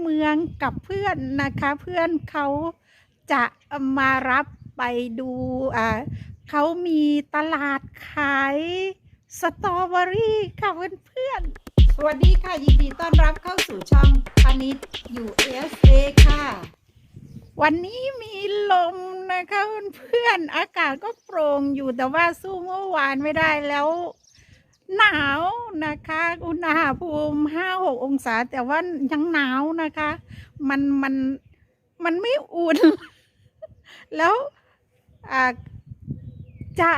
เมืองกับเพื่อนนะคะ เพื่อนเขาจะมารับไปดูอ่าเขามีตลาดขายสตรอเบอรี่ค่ะเพื่อนๆสวัสดีค่ะ ยินดีต้อนรับเข้าสู่ช่องพานิชอยู่ SA ค่ะ วันนี้มีลมนะคะเพื่อนๆอากาศก็โปร่งอยู่แต่ว่าสู้เมื่อวานไม่ได้แล้ว หนาวนะคะ อุณหภูมิห้าหกองศา แต่ว่ายังหนาวนะคะ มันมันมันไม่อุ่น แล้วจะ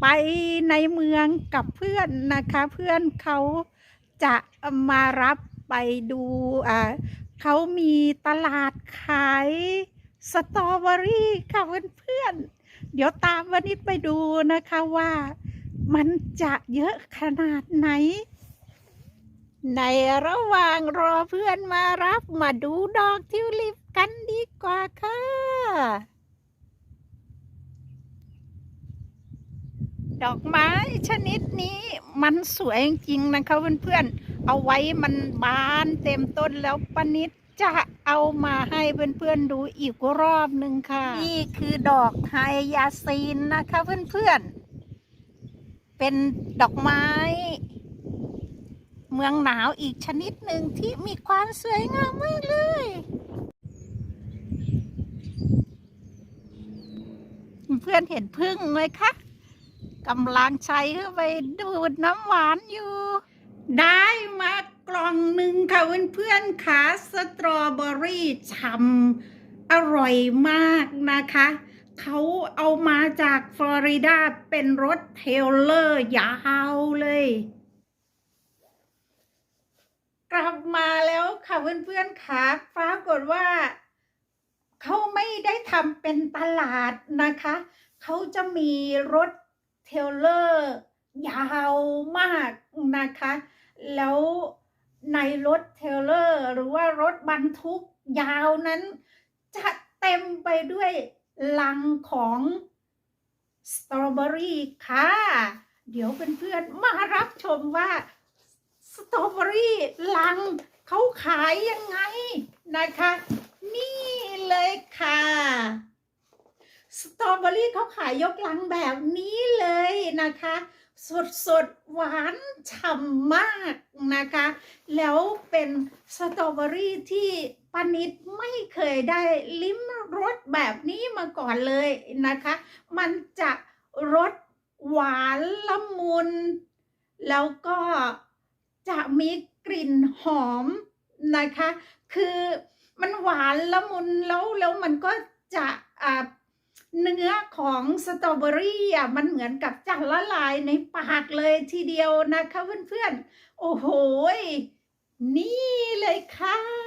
ไปในเมืองกับเพื่อนนะคะ เพื่อนเขาจะมารับไปดูอ่าเขามีตลาดขายสตรอเบอรี่ค่ะเพื่อนๆเดี๋ยวตามวันนี้ไปดูนะคะว่า มันจะเยอะขนาดไหน ในระหว่างรอเพื่อนมารับมาดูดอกทิวลิปกันดีกว่าค่ะดอกไม้ชนิดนี้มันสวยจริงๆนะคะเพื่อนๆ เอาไว้มันบานเต็มต้นแล้วปนิดจะเอามาให้เพื่อนๆดูอีกรอบหนึ่งค่ะ นี่คือดอกไฮยาซีนนะคะเพื่อนๆ เป็นดอกไม้ เมืองหนาวอีกชนิดหนึ่งที่มีความสวยงามมากเลย เพื่อนเห็นพึ่งไหมคะกำลังใช้เข้าไปดูดน้ำหวานอยู่ ได้มากล่องหนึ่งค่ะเพื่อนๆค่ะสตรอเบอรี่ฉ่ำอร่อยมากนะคะ เขาเอามาจากฟลอริดาเป็นรถเทลเลอร์ยาวเลย กลับมาแล้วค่ะเพื่อนๆค่ะปรากฏว่า เขาไม่ได้ทำเป็นตลาดนะคะ เขาจะมีรถเทลเลอร์ยาวมากนะคะ แล้วในรถเทลเลอร์ หรือว่ารถบรรทุกยาวนั้น จะเต็มไปด้วย ลังของสตรอเบอรี่ค่ะ เดี๋ยวเพื่อนๆมารับชมว่าสตรอเบอรี่ลังเขาขายยังไงนะคะ นี่เลยค่ะสตรอเบอรี่เขาขายยกลังแบบนี้เลยนะคะ สดสดหวานฉ่ำมากนะคะ แล้วเป็นสตรอเบอรี่ที่ ปานิดไม่เคยได้ลิ้มรสแบบนี้มาก่อนเลยนะคะ มันจะรสหวานละมุน แล้วก็จะมีกลิ่นหอมนะคะ คือมันหวานละมุนแล้วแล้วมันก็จะอ่าเนื้อของสตรอเบอรี่อะมันเหมือนกับจะละลายในปากเลยทีเดียวนะคะเพื่อนๆ โอ้โห นี่เลยค่ะ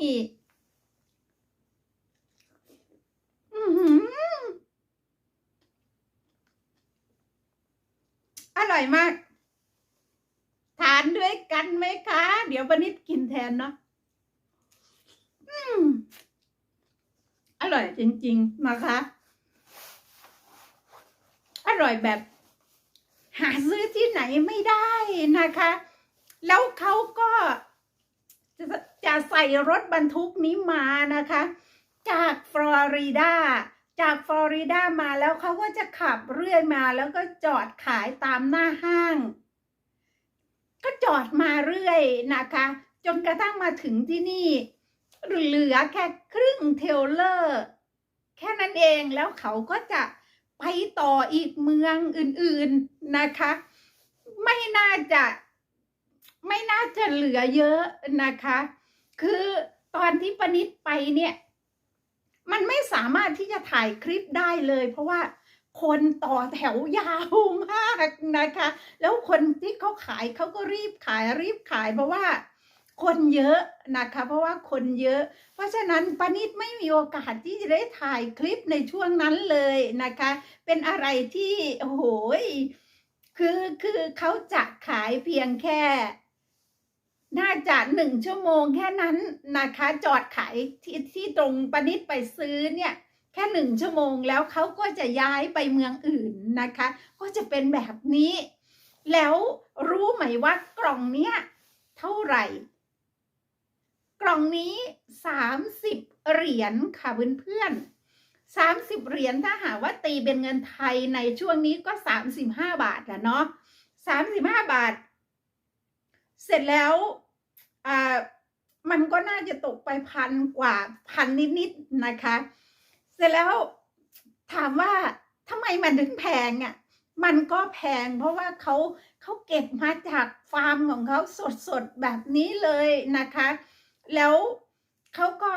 อืออร่อยมาก ทานด้วยกันไหมคะ เดี๋ยววันนี้กินแทนเนาะอืมอร่อยจริงๆนะคะ อร่อยแบบ หาซื้อที่ไหนไม่ได้นะคะ แล้วเขาก็ จะจะใส่รถบรรทุกนี้มานะคะ จากฟลอริดาจากฟลอริดามาแล้วเขาก็จะขับเรื่อยมาแล้วก็จอดขายตามหน้าห้าง ก็จอดมาเรื่อยนะคะ จนกระทั่งมาถึงที่นี่เหลือแค่ครึ่งเทลเลอร์แค่นั้นเองแล้วเขาก็จะไปต่ออีกเมืองอื่นๆนะคะ ไม่น่าจะ ไม่น่าจะเหลือเยอะนะคะ คือตอนที่ปนิดไปเนี่ย มันไม่สามารถที่จะถ่ายคลิปได้เลย เพราะว่าคนต่อแถวยาวมากนะคะ แล้วคนที่เขาขายเขาก็รีบขายรีบขายเพราะว่าคนเยอะนะคะ เพราะว่าคนเยอะ เพราะฉะนั้นปนิดไม่มีโอกาสที่จะได้ถ่ายคลิปในช่วงนั้นเลยนะคะ เป็นอะไรที่โอ้โหคือคือเขาจะขายเพียงแค่ น่าจะหนึ่งชั่วโมงแค่นั้นนะคะ จอดขายที่ที่ตรงปนิดไปซื้อเนี่ย แค่หนึ่งชั่วโมงแล้วเขาก็จะย้ายไปเมืองอื่นนะคะ ก็จะเป็นแบบนี้ แล้วรู้ไหมว่ากล่องเนี้ยเท่าไหร่ กล่องนี้30เหรียญค่ะเพื่อนๆ30เหรียญถ้าหากว่าตีเป็นเงินไทยในช่วงนี้ก็35บาทแหละเนาะ35บาท เสร็จแล้วอ่ามันก็น่าจะตกไปพันกว่าพันนิดๆนะคะ เสร็จแล้วถามว่าทำไมมันถึงแพงอะ่ะมันก็แพงเพราะว่าเขาเขาเก็บมาจากฟาร์มของเขาสดๆแบบนี้เลยนะคะ แล้วเขาก็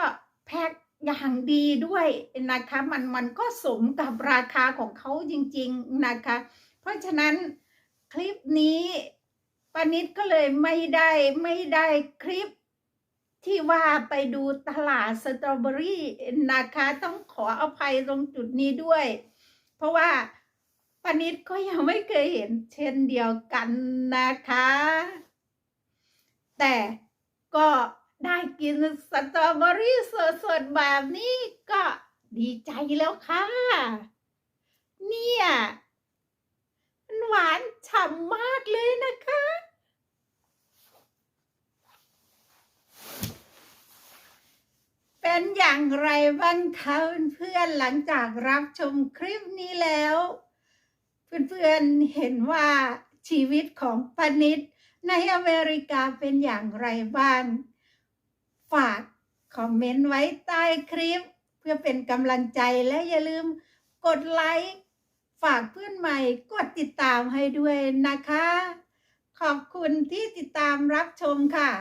แพ็คอย่างดีด้วยนะคะ มันมันก็สมกับราคาของเขาจริง ๆนะคะ เพราะฉะนั้นคลิปนี้ ปานิดก็เลยไม่ได้ไม่ได้คลิปที่ว่าไปดูตลาดสตรอเบอรี่นะคะ ต้องขออภัยตรงจุดนี้ด้วย เพราะว่าปานิดก็ยังไม่เคยเห็นเช่นเดียวกันนะคะ แต่ก็ได้กินสตรอเบอรี่สดๆแบบนี้ก็ดีใจแล้วค่ะ เนี่ย หวานฉ่ำมากเลยนะคะ เป็นอย่างไรบ้างคะเพื่อนๆหลังจากรับชมคลิปนี้แล้ว เพื่อนๆเห็นว่าชีวิตของปานิดในอเมริกาเป็นอย่างไรบ้าง ฝากคอมเมนต์ไว้ใต้คลิป เพื่อเป็นกำลังใจและอย่าลืมกดไลค์ ฝากเพื่อนใหม่กดติดตามให้ด้วยนะคะ ขอบคุณที่ติดตามรับชมค่ะ